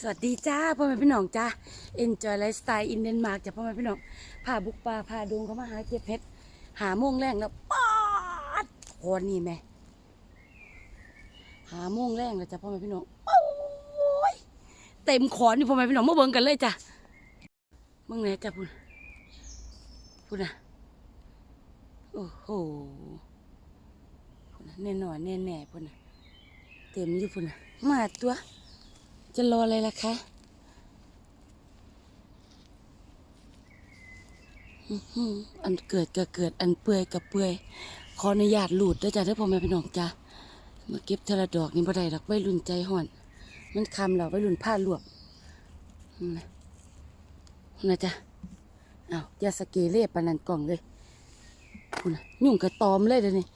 สวัสดีจ้าพ่อแม่พี่น้องจ้า Enjoy Lifestyle in Denmark จ้าพ่อแม่พี่น้องพาบุกป่าพาดงเขามาหาเก็บเพชรหาโมงแรงแล้วป๊าดโคนนี่แม่หาโมงแรงแล้วจ้าพ่อแม่พี่น้องโอ้ยเต็มขอนนี่พ่อแม่พี่น้องมาเบิ่งกันเลยจ้ามึงไหนจ้าพุ่นพุ่นน่ะโอ้โหพุ่นน่ะแน่นอนแน่แน่พุ่นน่ะเต็มอยู่พุ่นน่ะมาตัว จะรออะไรล่ะคะอันเกิดก็เกิด อันเปื่อยก็เปื่อย ขออนุญาตหลุดด้วยจ้ะเด้อพ่อแม่พี่น้องจ้ะมาเก็บเทละดอกนี่บ่ได้ดอกไว้รุ่นใจห่อน มันคำแล้วไว้รุ่นผ้าลวกนะนะจ้ะอ้าวอยาสเกเล่ปานนันกล่องเลยคุณน่ะยุ่งกระตอมเลยเดี๋ยวนี้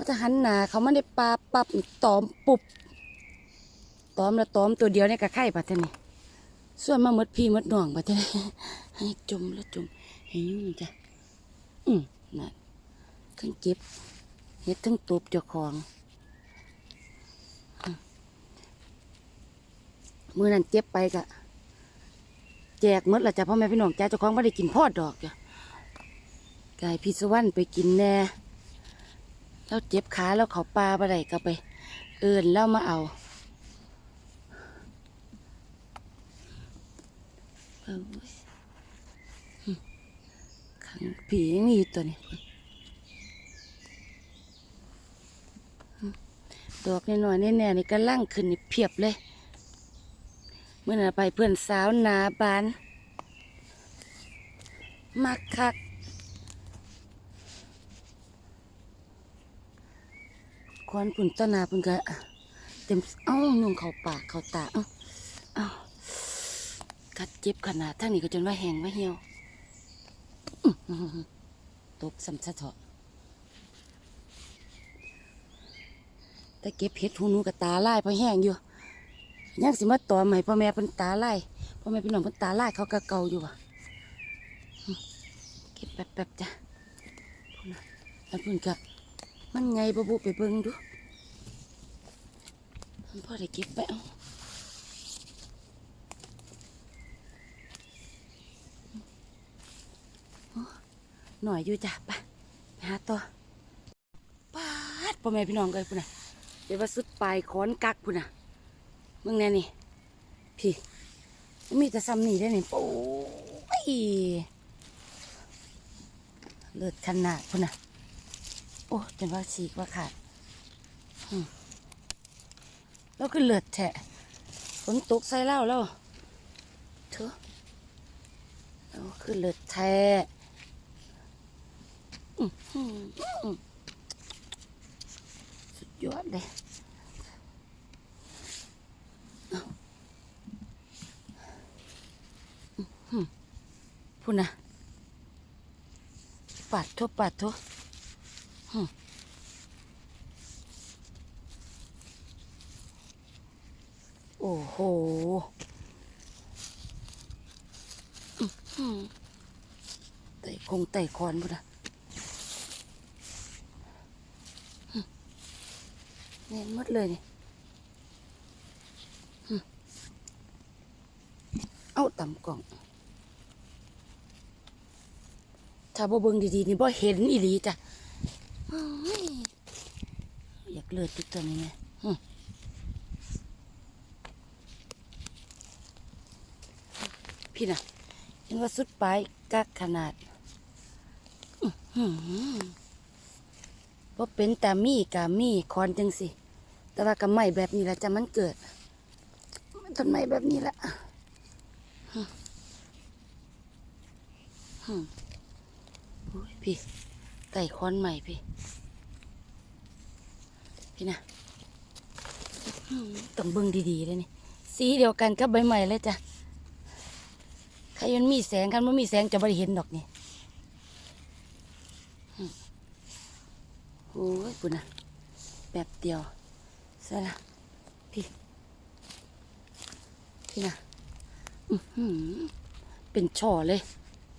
เขาจะหันหนาเขาไม่ได้ปลาปับตอมปุบตอมแล้วตอมตัวเดียวเนี่ยกะไข่ปัดเท่านี่ส่วนมาหมดพี่มดน้องปัดเท่านี่ให้จมแล้วจมให้ยุ่งจ้ะอืมนั่นทั้งเก็บเฮ็ดทั้งตูบเจ้าของมือนั้นเก็บไปกะแจกมดละจ้ะพ่อแม่พี่น้องจ้าเจ้าของไม่ได้กินพอดดอกจ้ะกายพิศวรรณไปกินแน่ แล้วเจ็บขาแล้วเขาปลาไปไหนก็ไป เอินแล้วมาเอาขังผียังมีตัวนี้ดอกน้อยแน่ๆนี่ก็ล่างขึ้นนี่เพียบเลย เมื่อน่ไปเพื่อนสาวนาบาน มักคัก ควันปุ่นต้นนาปุ่นก็เต็มเอ้ายุงเขาปากเขาตาเอ้าเอ้ากัดเจ็บขนาดทั้งนี้ก็จนว่าแห้งว่าเหี่ยวตบซ้ำซะเถอะแต่เก็บเห็ดหูนูกับตาไลายเพราะแห้งอยู่ยังสิมาต่อใหม่พ่อแม่เป็นตาไลายพ่อแม่พี่น้องเป็นตาไลายเขาก็เกาอยู่ว่ะเก็บแป๊บๆจ้ะพุ่นน่ะอันพุ่นกะ มันไงบบุไปเบิ่งดูพ่อได้เก็บไปเอาหน่อยอยู่จ้ะปไปหาตัวปาดพ่อแม่พี่น้องเลยพุ่นน่ะเดี๋ยวว่าสุดปลายค้อนกักพุ่นน่ะมึงแน่นี่ พี่มีแต่ซ้ำนี่ได้นี่โอ้ยเลิศขนาดพุ่นน่ะ โอ้จนว่าฉีกว่าขาดแล้วก็เลือดแฉะฝนตกใส่เหล้าแล้วเถอะแล้วคือเลือดแทะสุดยอดเลยพูดนะปัดทุบปัดทุบ โอ้โหไต่คงไต่คอนบุนะอื้อเน้นมดเลยนี่เอาต่ำกล่อง ถ้าบ่เบิ่งดีๆนี่บ่เห็นอีหลีจ้ะ อยากเลือดจุดตัวนี้ไงพี่นะเห็นว่าสุดปลายกักขนาดอื้อหือว่เป็นตามีกามีคอนจังสิ แต่ว่ากับไม้แบบนี้แหละจะมันเกิด มันต้นไม้แบบนี้ละหือโอ้ยพี่ ไต่ค้อนใหม่พี่ พี่นะต้องเบิ่งดีๆเลยนี่ สีเดียวกันกับใบใหม่เลยจ้ะใครมันมีแสงกันมันมีแสงจะไม่เห็นดอกนี่โอ้ยปุ่นะแบบเดียวใช่ละพี่ พี่นะเป็นช่อเลย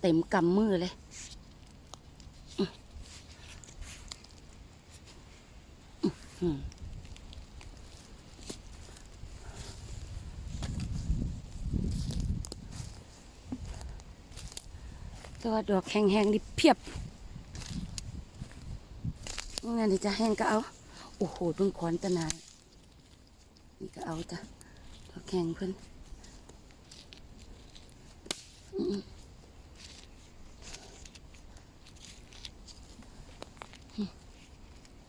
เต็มกำมือเลย ตัวดอกแห้งๆนี่เพียบงั้นจะแห้งก็เอา โอ้โหเพิ่ขอนตะนานนี่ก็เอาจ้ะดอกแห้งเพิ่นอืม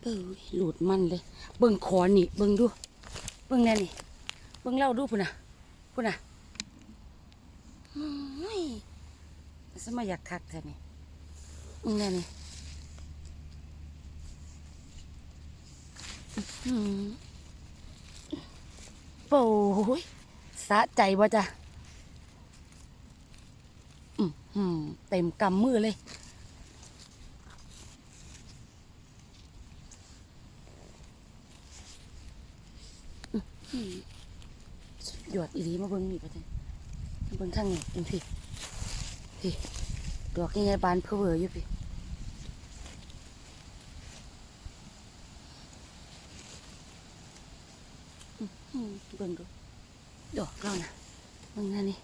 เอ้ยหลุดมันเลย เบิ่งขอนี่ เบิ่งดู เบิ่งแน่นี่ เบิ่งเล่าดูพุ่นนะพุ่นนะอืมสมัยอยากคักแท้นี่เบิ่งแน่นี่โอ้ยสะใจบ่จ้ะอืมเต็มกำมือเลย สุดยอดอีหลีมาเบิ่งนี่ประเทศเบิ่งข้างนี้เป็นพี่พี่ดอกยังไงบานเพื่อเวออยู่พี่เบิ่งดูดอกเรานะเบิ่งนั่นนี่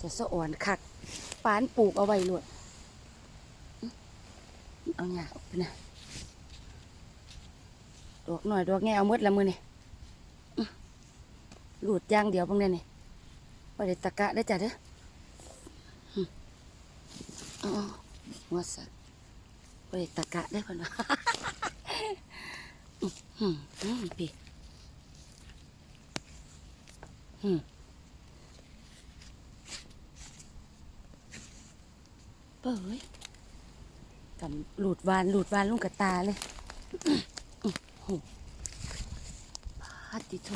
จะสะอ่อนคักปานปลูกเอาไว้ลวดเอาหยาออกไปนะ ดอกหน่อยดอกแง่เอาหมดละมือนี่หลุดย่างเดียวบางนี่ยนี่ไปเด็ตะกะได้จ้ะเด้อะอ๋อหัวสัตว์ไปเด็ตะกะได้พันวะอื้อหืออื้อพี่อืมเป้ยกับหลุดวานหลุดวานลุงกับตาเลย ฮัดดิโต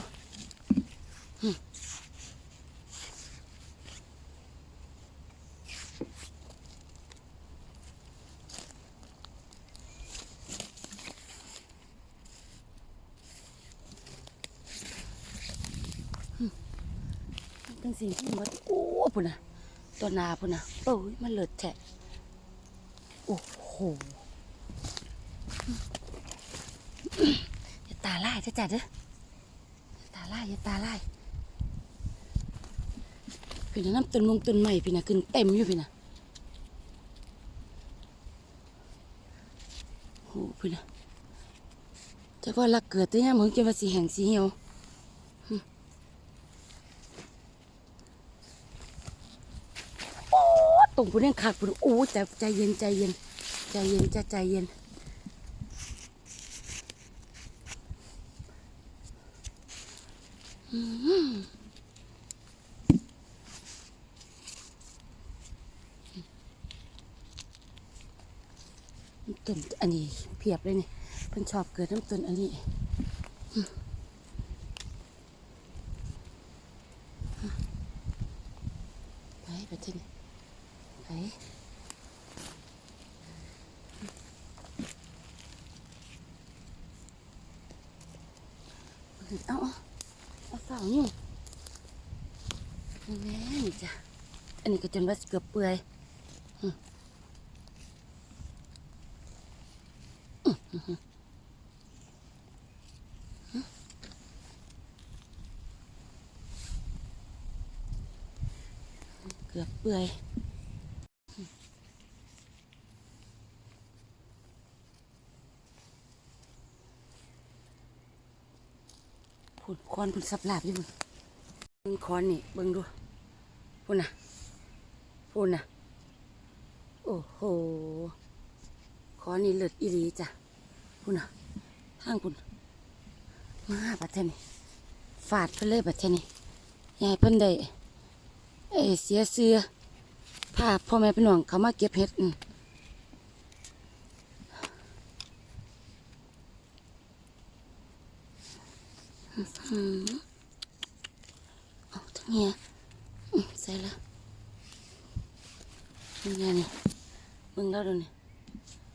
หึหึมันเป็นสิ่งที่มันโอ้ปุ่นนะตัวนาปุ่นน่ะโอ้ยมันเลิศแฉะโอ้โหอย่าตาลาจะจ้ะเด้อ อย่าตาลายพี่นะน้ำต้นมงต้นใหม่พี่นะขึ้นเต็มอยู่พี่นะโอ้พี่นะจะว่ารักเกิดแต่ยังมึงจะว่าสีแห่งสีเหี่ยวหึโอ้ตรงพุ่นยังขาดพุ่นโอ้ใจใจเย็นใจเย็นใจเย็นจะใจเย็น ต้นอันนี้เพียบเลยนี่เพิ่นชอบเกิดน้ำต้นอันนี้อืมไปไปที่นี่ไปเอาเอาเอาเสานี่แม่ นี่จ้ะ อันนี้ก็จนว่าเกือบเปื่อยเกือบเปื่อยผุดคอนผุดสับหลาบอยู่ มึงเบิ่งคอนนี่เบิ่งดูพูดน่ะพูดน่ะโอ้โหคอนนี่เลิศอีหลีจ้ะพูดน่ะทางคุณมาบัดเทนี่ฟาดเพิ่นเลยบัดเทนี่ยายเพิ่นได้เอเสียเสือพาพ่อแม่พี่น้องเขามาเก็บเห็ดอืม เอาทั้งเนี้ยใส่ละนี่ไงนี่มึงแล้วดูนี่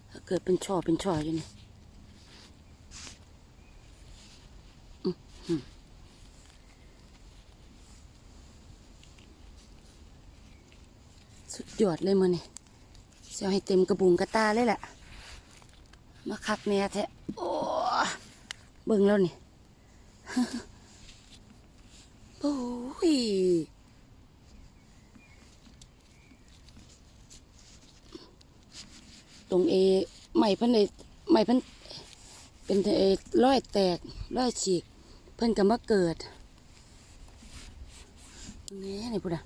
ถ้าเกิดเป็นช่อเป็นช่ออยู่นี่อืมอืมสุดยอดเลยมือนี่เสียวให้เต็มกระบุงกระตาเลยแหละมาคักแน่แท้โอ้เบิ่งแล้วนี่ โอ้ยตรงเอใหม่เพิ่นเอใหม่เพิ่นเป็นเอร้อยแตกร้อยฉีก เพิ่นก็มาเกิดนี่ไหนพูดอะ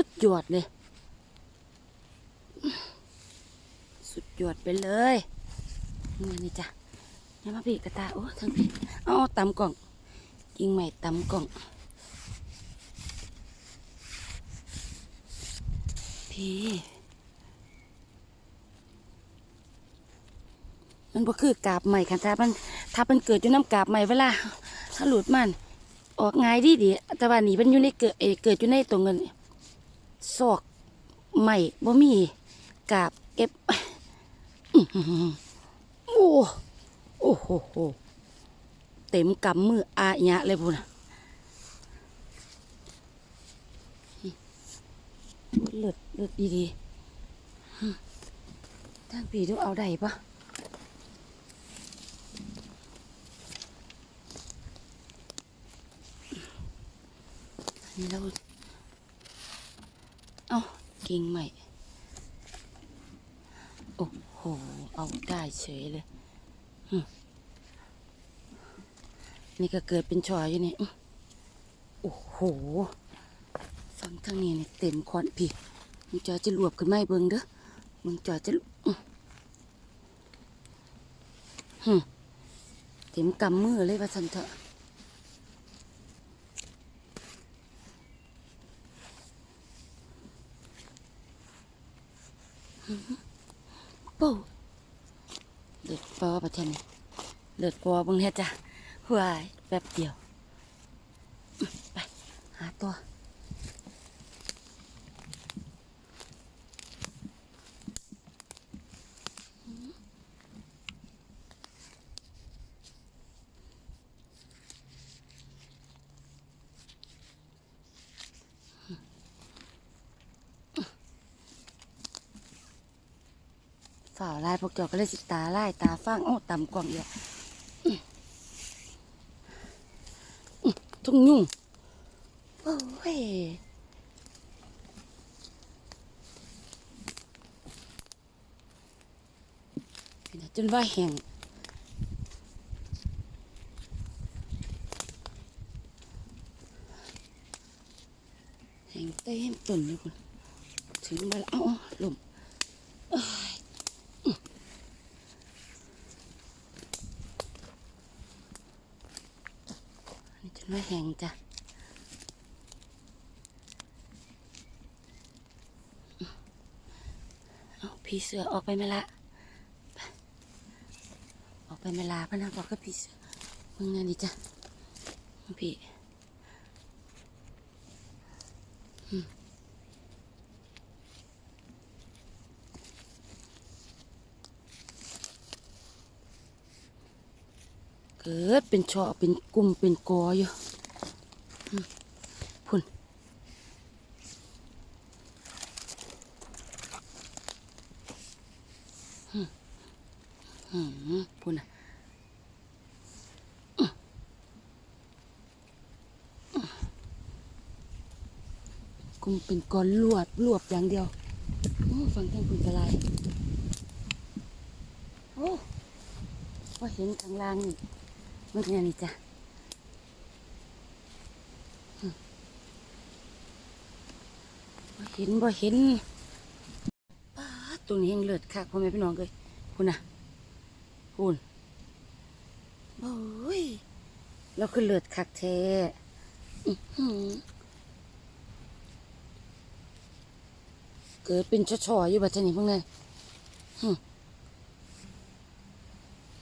สุดยอดเลย สุดยอดไปเลยนี่นี่จ้ะนี่มาพี่กระตา โอ้ทั้งพี่เอาตำกล่องยิงใหม่ตำกล่อง พี่ มันบ่คือกาบใหม่ค่ะถ้ามันถ้ามันเกิดอยู่น้ำกาบใหม่เวลาถ้าหลุดมัน ออกง่ายดีดีแต่ว่านี่มันอยู่ในเกิดเอเกิดอยู่ในตรงเงิน ซอกใหม่บ่มีกาบเก็บโอ้โอ้โหเต็มกำมืออาญะเลยพูนะเลือดเลือดดีๆทางปีดูเอาได้ปะนี่เรา เอากิ่งใหม่ โอ้โห เอาได้เฉยเลย นี่ก็เกิดเป็นชอยอยู่นี่ โอ้โห ฟังทางนี้นี่เต็มควันพี่มึงจอจะรวบขึ้นไม่เบิ่งเด้อมึงจอจะหึเต็มกำมือเลยว่าสันเถอะ ปูเลือดปอประเทศนี้เลือดปอบึงเฮ็ดจ้ะหวายแป๊บเดียวอื้อไป หาตัว ฝ่าลายพ วกเจ้าก็เลยสิตาไลายตาฟังโอ้ต่ำกว่างเดียวทุ่งยุ่งโอ้ยเป็นจนว่าแห้งแห้งเต็มต้นเลยคุณถึงมาแล้วเอาลม นี่จนว่าแห้งจ้ะเอาผีเสือออกไปไม่ละออกไปไม่ลาพะนะบอกก็ผีเสือมึงนั่นดิจ้ะพี่ กิดเป็นช่อเป็นกลุ่มเป็นกออยู่อืมพุ่นอืมพุ่นอะกลุ่มเป็นก้อนลวดลวบอย่างเดียว โอ้ฟังทางคุณกระไรโอ้ว่าเห็นข้างล่างนี่ มันเป็นยังไงจ้ะบ่เห็นบ่เห็นป้าตัวนี้ยังเลือดคักพ่อแม่พี่น้องเลยคุณนะคุณโอ้ยเราคือเลือดคักแท้เกิดเป็นช่อๆอยู่บัดนี้พวกนี้หึ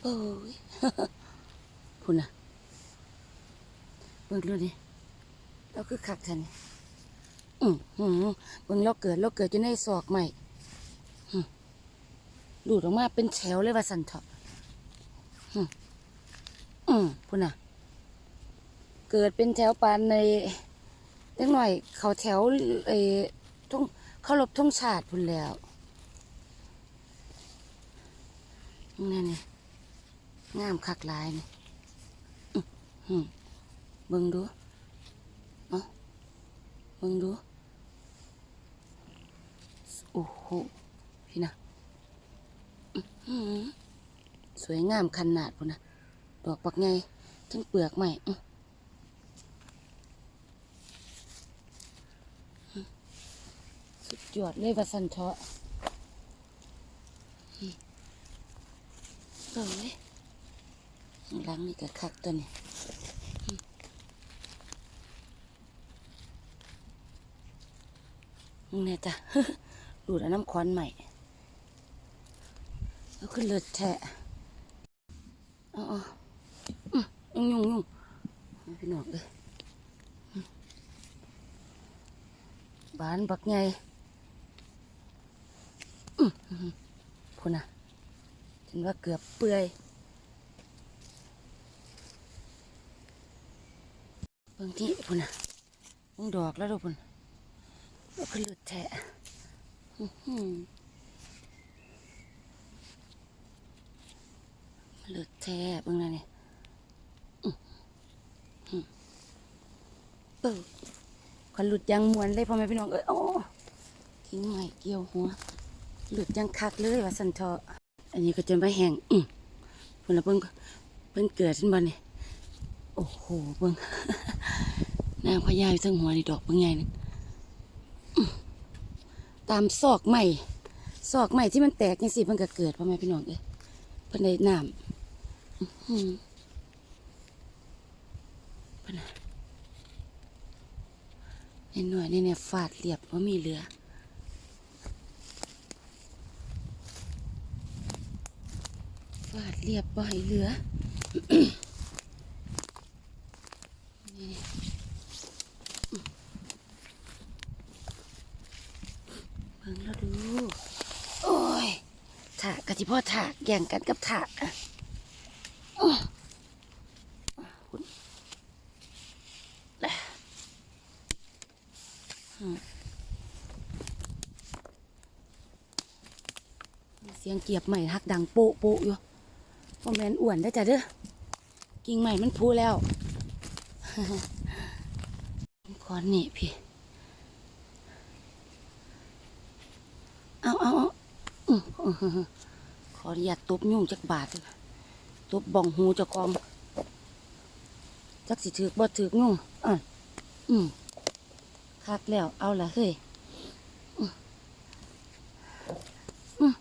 โอ้ย คุณน่ะเบิ่งดูดิเราคือคักท้นี่อือหือเบิ่งเราเกิดเราเกิดอยู่ในศอกใหม่ดูดออกมาเป็นแถวเลยว่าสันเถาะอืมพุ่นน่ะ เกิดเป็นแถวปานในเล็กหน่อย เขาแถวเออทุ่งเขารบทุ่งชาติพุ่นแล้วนั่นนี่งามคักลายนี่ เบิ่งดูเนาะเบิ่งดู โอ้โห พี่นะสวยงามขนาดพุ่นนะดอกปักไงทั้งเปลือกใหม่สุดยอดเลยว่าสันเถาะอื้อเอ้ยหลังนี่ก็คักตัวนี้อื้อ มึงเนี่ยจ้ะดูดน้ำควันใหม่แล้วขึ้นเลือดแทะอ๋อยุ่งยุ่งยุ่งพี่น้องเลยบานบักไงอืมอืมพูน่ะฉันว่าเกือบเปื่อยบางทีพูน่ะมึงดอกแล้วดูพูน ล้วขึ้นเลือดแทะหลือดแท้เบิ่งนะนี่อื้อหือเออขวัญหลุดยังมวนเลยพ่อแม่พี่น้องเอ้ยโอ้ทิ้งใหม่เกี่ยวหัว หลุดยังคักเลยว่าสันเถาะอันนี้ก็จะไม่แห้งอือเพิ่นละเบิ่งเพิ่นเกิดขึ้นบ่เนี่ยโอ้โหเบิ่งนางพญาอยู่เทั้งหัวนี่ดอกเบิ่งใหญ่นึง ตามซอกใหม่ซอกใหม่ที่มันแตกยังสิมันก็เกิดพ่อแม่พี่น้องเอ้ยเพิ่นได้น้ำเพิ่นน่ะนี่หน่อยนี่เนี่ยฟาดเรียบว่ามีเหลือฟาดเรียบบ่ให้เหลือ นี่เบิ่งแล้วดู โอ้ยถากกะทิ พ่อถากแย่งกันกับถากอะอื้อคุณอืมเสียงเกียบใหม่ฮักดังโป๊ะโป๊ะอยู่พ่อแมนอ้วนได้จ้ะเด้อกิ่งใหม่มันพูแล้วขอนี่พี่ เอาเอาเอา อออื้อหือหือขออนุญาตตบยุ่งจักบาทเด้อตบบ้องหูจ้าของจักสิถือกบ่ถือกยุ่งอะอืมคักแล้วเอาละเฮ้ยอื้ออื้อ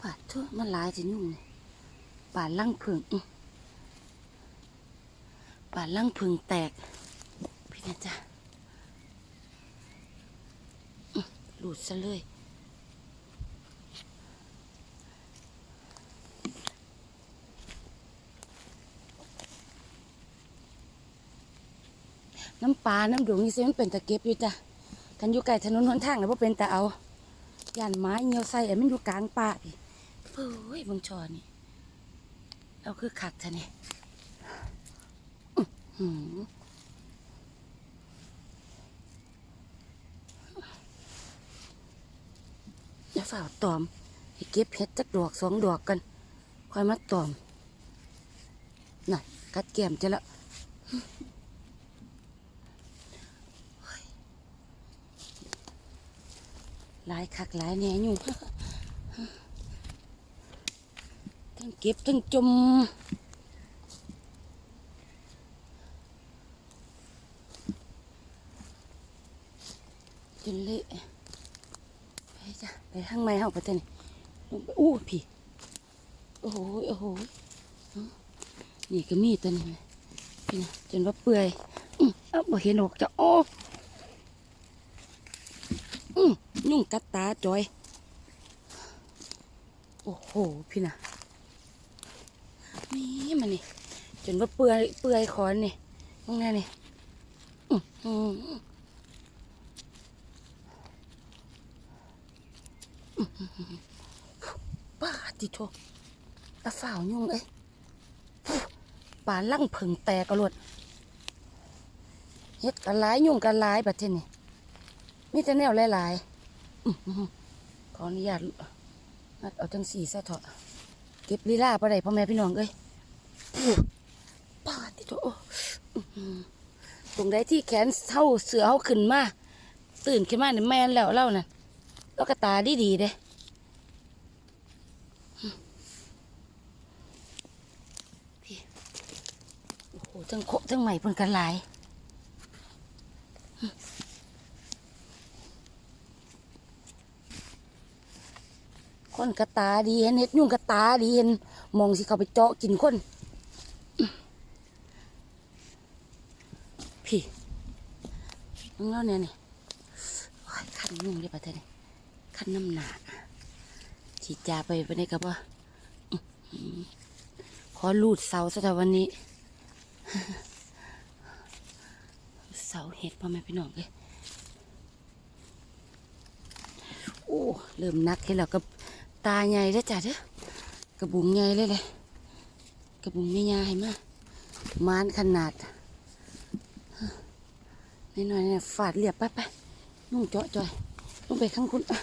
บาดเถอะมันหลายสิยุ่งนี่บาดลั่งผึ่งอื้อบาดลั่งผึ่งแตก พี่นะจ๊ะหลุดซะเลย น้ำปลา น้ำดวงนี่สิมันเป็นตะเก็บอยู่จ้ะกันอยู่ไกลถนนหนทางแล้วว่าเป็นแต่เอาย่านไม้เหี่ยวใส่ไอ้มันอยู่กลางป่าพี่เฮ้ยบงชอนี่เราคือขักท่ะนี่อื้อหืออย่าฝ่าตอมให้เก็บเพชรจักดอกสองดอกกัน ค่อยมาตอมน่ะกัดแก้มจะละ หลายคักหลายแหน่อยู่ทั้งเก็บทั้งจมจนเละไปจ้ะไปทางไม้เฮาไปเถอะนี่ลงไปอู้พี่โอ้โหโอ้โหนี่ก็มีตัวนี้ไหมพี่นะจนว่าเปื่อยอื้อเอ้าบ่เห็นออกจะโอ้ อืม ยุ่งกัดตาจอย โอ้โห พี่นะนี่มันนี่จนว่าเปื่อยเปื่อยคอนนี่มองแน่นี่อื้อหืออื้อหือป้าติโทตาฝ่าวยุ่งเอ้ยป่าลั่งผึ่งแตกกระโลดเฮ็ดกันหลายยุ่งกันหลายบัดเทนี่มีแต่แนวหลายๆ ขออนุญาตนัดเอาจังสี่ซะเถอะเก็บลีลาไปได้พ่อแม่พี่น้องเอ้ยปาติโตตรงใดที่แขนเท่าเสือเขาขึ้นมา ตื่นขึ้นมาเนี่ยแมนแล้วเล่าน่ะแล้วก็ตาดีดีเด้โอ้โหทั้งโคทั้งใหม่เพิ่นกันหลาย คนกระตาดีเห็นเห็ดยุ่งกระตาดีเห็นมองสิเขาไปเจาะกินคนพี่มึงเล่าเนี่ยนี่โอ้ยคันยุ่งเลยปะเธอเนี่ยคันน้ำหนาฉีดยาไปไปได้กับว่าขอลูดเสาซะแต่วันนี้เสาเห็ดพ่อแม่พี่น้องเลยโอ้เริ่มนักให้เราก็ ตาใหญ่แล้จ้ะเด้อกระบุงใหญ่เลยเลยกระบุงไม่ใหญ่มากม้านขนาดนิดหน่อยเนี่ยฝาดเรียบไปไปนุ่งเจาะจอยนุ่งไปข้างคุณอะ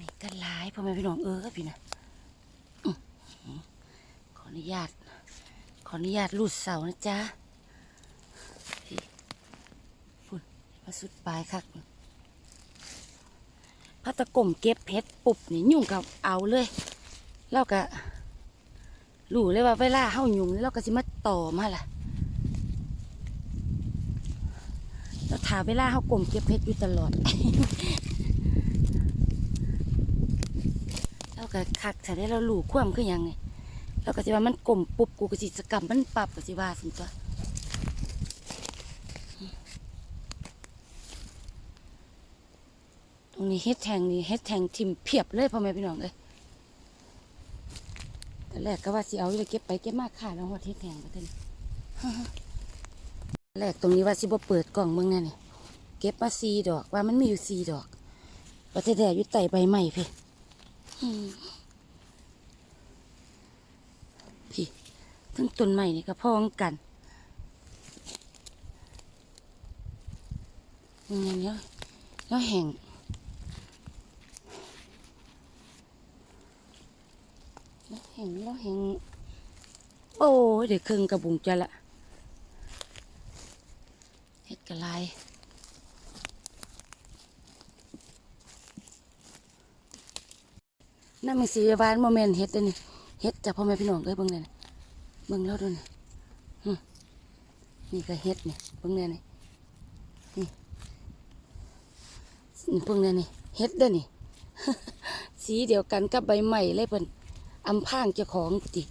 นี่กันหลายพ่อแม่พี่น้องเออพี่นะขออนุญาต ขออนุญาตรูดเสานะจ๊ะพี่ฝุ่นมาสุดปลายคัก พัตะกลมเก็บเพชรปุบนี่ยุ่งกับเอาเลยแล้วก็รู้เลยว่าเวลาเฮายุ่งแล้วก็สิมาต่อมาล่ะแล้วถาเวลาเฮากลมเก็บเพชรอยู่ตลอดแล้วก็คักถ้าได้เรารู้ความคือหยังไงแล้วก็สิว่ามันกลมปุบกูก็สิสกรรมมันปรับก็สิว่าสิตัว ตรง นี้เฮ็ดแทงนี่เฮ็ดแทงทิมเพียบเลยพ่อแม่พี่น้องเลยแต่แรกก็ว่าสิเอาเลยเก็บไปเก็บมาขาดแล้วหอดเฮ็ดแทงก็เท่นี้แรกตรงนี้ว่าสิบ่เปิดกล่องเมืองนั่นี่เก็บมาสีดอกว่ามันมีอยู่สีดอกว่าแต่แต่อยู่ใต้ใบไม้พี่พี่ทั้งต้นไม้นี่ก็พ้องกันมึงอย่างเงี้ยแล้วแห้ง แห้งแล้วแห้งโอ้ยเดี๋ยวครึ่งกระบุงจะละเฮ็ดกระลนั่นมันสีบานโมเมนเฮ็ดเลยนี่เฮ็ดจากพ่อแม่พี่น้องเอ้ยเบิ่งเลยนะเบิ่งแล้วดูนี่นี่ก็เฮ็ดนี่เบิ่งเลยนี่นี่นี่เบิ่งเลยนี่เฮ็ดเด้อนี่สีเดียวกันกับใบใหม่เลยเพิ่น อำพางเจ้าของติ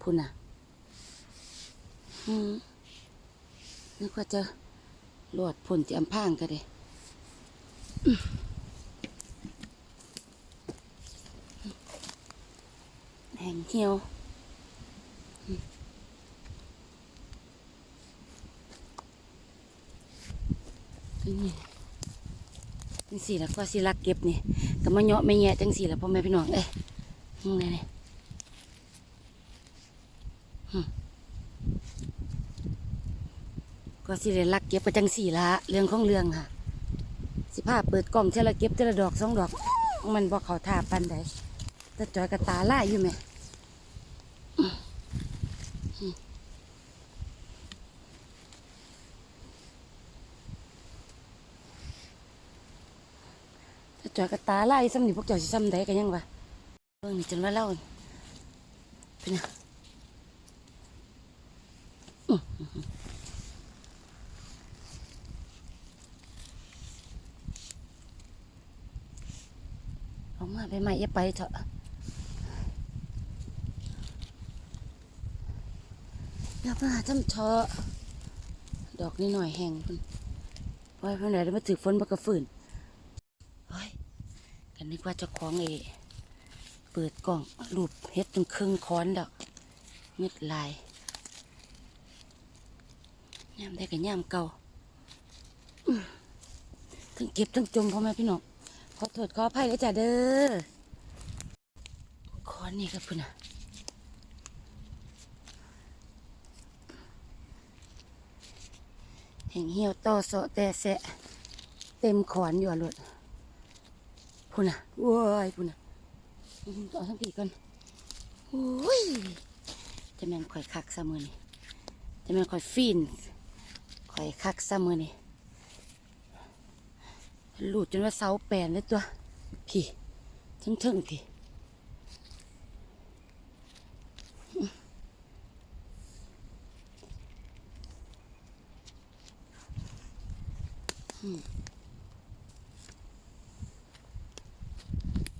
พุ่นน่ะอืมนึกว่าจะหลวดพุ่นที่อำพางก็ได้อื้อแห้งเหี่ยวนี่จังสี่ล้วก็สิลักเก็บนี่ก็มาเนาะไม่แงะจังสี่ล้วพ่อแม่พี่น้องเอ้ นี่ไงนี่หึก็สิได้ลักเก็บก็จังสี่ละเรื่องของเรื่องค่ะ สิพาเปิดกล่องเทละเก็บเทละดอกสองดอก มันบอกเขาทาปันใดแต่จอยกระตาล่ายอยู่ไหมอื้อหึแต่จอยกระตาล่ายซ้ำนี่พวกเจ้าสิซ้ำใดกันยังวะ เบิ่งนี่จนว่าเล่าเป็นไงอื้อหือหือเอามาไปใหม่อย่าไปเถอะอย่ามาจำเถอะดอกนี่หน่อยแห้งพุ่นไว้เพื่อนไหนได้มาถือฝนบักระฝืนเฮ้ยกันนึกว่าจะคล้องเอ ปิดกล่องรูปเฮ็ดจนครึ่งค้อนดอกเม็ดลายย่ามได้กับย่ามเก่าทั้งเก็บทั้งจมพ่อแม่พี่น้องขอโทษขออภัยเลยจ้ะเด้อค้อนนี่ครับพุ่น่ะแห่งเหี่ยวต่อโซะแต่แสะเต็มขอนอยู่อะลุดพุ่นน่ะว้ายพุ่นน่ะ อืมเอทั้งผีก่อนโอ้ยจะแม่นข่อยคักซะมือนี้จะแม่นข่อยฟินข่อยคักซะมือนี้หลุดจนว่าเสาแปลนเลยตัวพี่ทึ่งๆพี่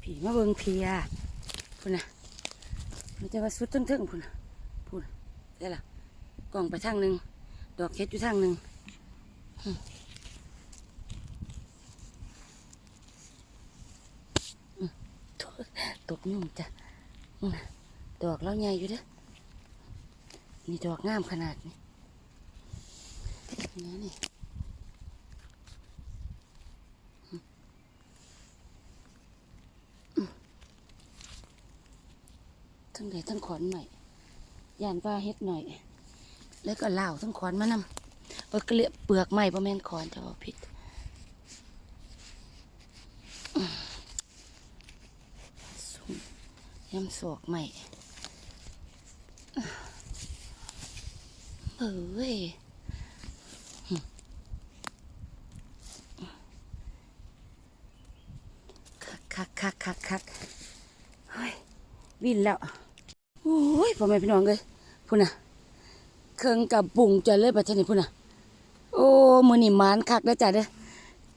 ผีมาเบิงเพีย พุ่นนะมันจะว่าสุดทึ่งๆพุ่นนะพุ่นได้ละกล่องไปทางหนึ่งดอกเฮ็ดอยู่ทางหนึ่งตกตกยุ่งจ้ะนู่นน่ะดอกแล้วใหญ่อยู่เด้อนี่ดอกงามขนาดนี้นี่นี่ ทั้งใดทั้งขอนหน่อยยานว่าเฮ็ดหน่อย แล้วก็เหล่าทั้งขอนมานำเออเกลียเปลือกใหม่ประแม่นขอนจะว่าผิดอืมซุ่มยำสอกใหม่เอ้ยคักคักคักคักคักเฮ้ยวินแล้ว โอ้ยพ่อแม่พี่น้องเลยพุ่นน่ะเครื่องกับบุงจะเลยบัดนี้พุ่นน่ะ โอ้มือนี่มานคักแล้จ้ะเด้อ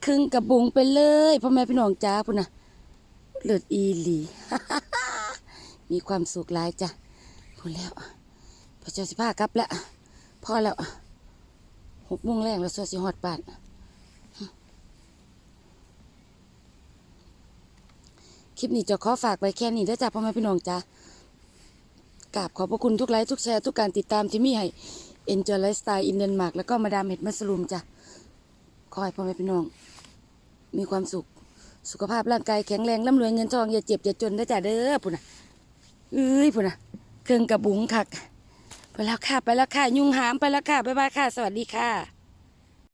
เครื่องกับบุงไปเลยพ่อแม่พี่น้องจ้าพุ่นน่ะเลือดอีหลี มีความสุขหลายจ้ะพุ่นแล้วพระเจ้าสิพากลับแล้วพอแล้วหกโมงแรงแล้วสวดสิฮอดบานคลิปนี้จะขอฝากไว้แค่นี้ด้อจ้าพ่อแม่พี่น้องจ้า กราบขอบพระคุณทุกไลค์ทุกแชร์ทุกการติดตามที่มีให้ Enjoy Lifestyle in Denmark แล้วก็มาดามเห็ดมัสลูมจ้ะ ขอให้พ่อแม่พี่น้อง มีความสุข สุขภาพร่างกายแข็งแรงร่ำรวยเงินทองอย่าเจ็บอย่าจนได้จ้าเด้อพุ่นน่ะเอ้ยพุ่นน่ะเครื่องกระบุงคัก ไปแล้วค่ะ ไปแล้วค่ะ ยุงหามไปแล้วค่ะ บ๊ายบายค่ะ สวัสดีค่ะ